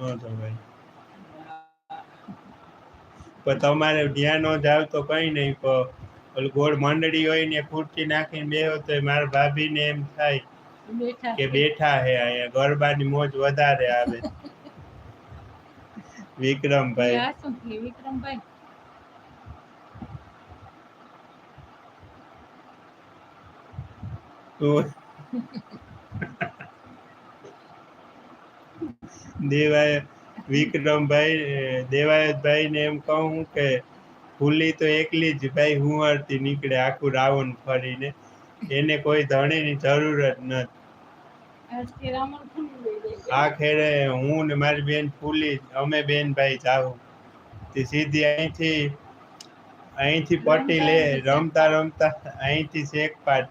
પણ તમારે ધ્યાન ન જાવ તો કઈ નહીં ઓલું ગોળ મંડળી હોય ને ખુરચી નાખીને બેહો તો મારા ભાભીને એમ થાય કે બેઠા હે અહીંયા ગરબાની મોજ વધારે આવે. વિક્રમભાઈ. વિક્રમભાઈ? તો દેવાય વિક્રમભાઈ દેવાયતભાઈ ને એમ કહું કે ફૂલી તો એકલી જ ભાઈ હુંવારથી નીકળે આખું રાવણ ફરીને. એને કોઈ ધણીની જરૂર જ નથી. આજ કે રામણ ખુલ્લું લઈ જાય આ ખેડે હું ને મારી બેન ફૂલી અમે બેન ભાઈ જાઉં તે સીધી અહીંથી અહીંથી પટી લે રમતા રમતા અહીંથી શેક પાટ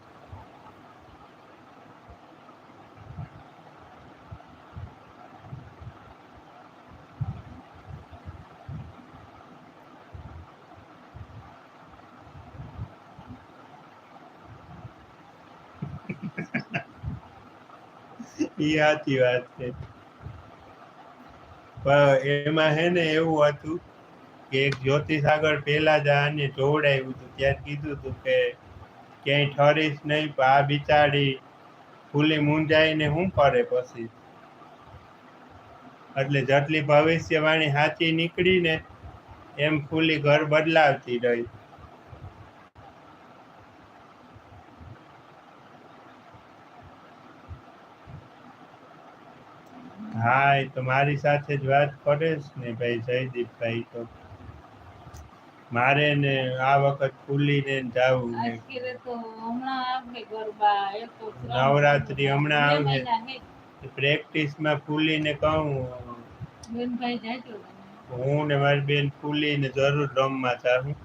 ઈ સાચી વાત છે. એમાં હે ને એવું હતું કે એક જ્યોતિસાગર પેલા જ આને જોવડાવ્યું હતું. ત્યારે કીધું હતું કે ક્યાંય ઠરીશ નહીં આ બિચારી ફૂલી મૂંઝાઈને શું કરે પછી? એટલે જેટલી ભવિષ્યવાણી સાચી નીકળી ને એમ ફૂલી ઘર બદલાવતી રહી. હા એ તો મારી સાથે જ વાત કરે ને ભાઈ જયદીપભાઈ તો. મારે ને આ વખત ફૂલીને જવું ને. નવરાત્રી હમણાં બે આવે. મહિના હે. પ્રેક્ટિસમાં ફૂલીને કહું. હું ને મારી બેન ફૂલીને જરૂર રમવા ચાહું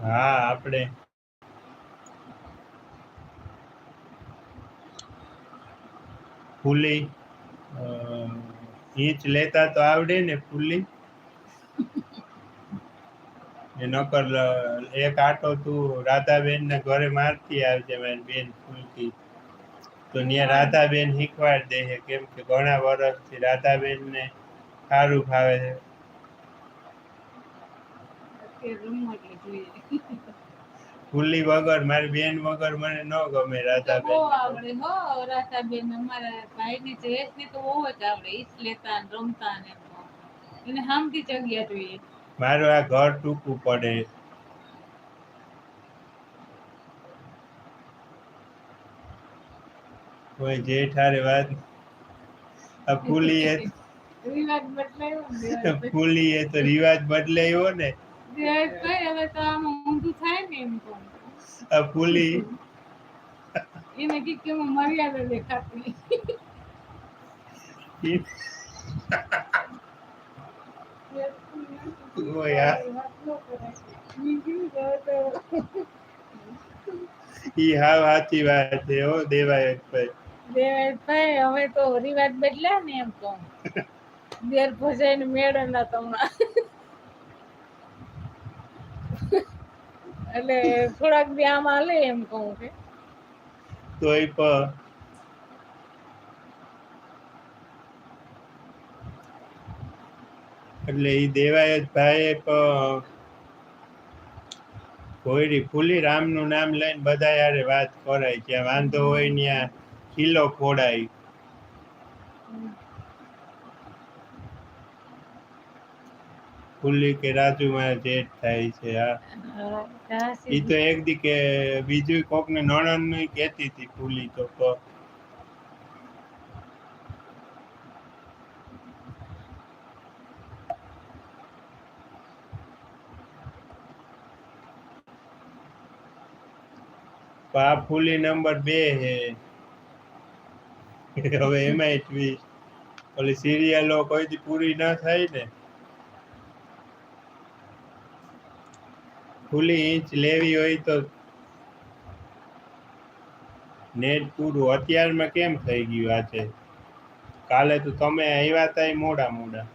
હા આપણે ફૂલી ઈંચ લેતા તો આવડે ને ફૂલી. એ નકર એક આટો તું રાધાબેન ને ઘરે મારતી આવજે મારી બેન ફૂલતી તો ત્યાં રાધાબેન શીખવાડ દે છે કેમ કે ઘણા વર્ષથી રાધાબેન ને સારું ફાવે છે. કે રમવું એટલે જોઈએ. ફૂલી વગર મારી બેન વગર મને ન ગમે રાધા બેન આવડે હો રાધાબેન અમારા ભાઈની ની તો બહુ જ આવડે ઈસ લેતા ને રમતા ને એને હામથી જગ્યા જોઈએ. મારું આ ઘર ટૂંકું પડે. કોઈ જેઠારે વાત આ ફૂલી એ રિવાજ બદલાયો ફૂલી એ તો રિવાજ બદલાયો ને. હવે તો આમાં ઊંધું થાય ને એમ આ ફૂલી એને કે એમાં મર્યાદા દેખાતી. ઈ હા સાચી વાત છે હો દેવાય ભાઈ દેવાયતભાઈ હવે તો રિવાજ બદલા ને એમ કહું દેર ભજાઈને મેળ ના તમને એટલે થોડાક આમ હાલે એમ કહું કે. તોય પ એટલે ઈ દેવાય જ ભાઈ પણ કોયડી ફૂલી રામનું નામ લઈને બધા યારે વાત કરાય. જ્યાં વાંધો હોય ત્યાં કિલ્લો ખોડાય. ફૂલી કે રાજુ જેટ થાય છે હા. એ તો એક દી કે બીજું કોક ને નણંદનું કેતી હતી ફૂલી તો આ ફૂલી નંબર બે હે. હવે એમાં ટ્વિસ્ટ ઓલી સિરિયલો કોઈથી પૂરી ના થાય ને. ફૂલી ઇંચ લેવી હોય તો નેટ પૂરું. અત્યારમાં કેમ થઈ ગયું આજે કાલે તો તમે આવ્યા હતા મોડા મોડા.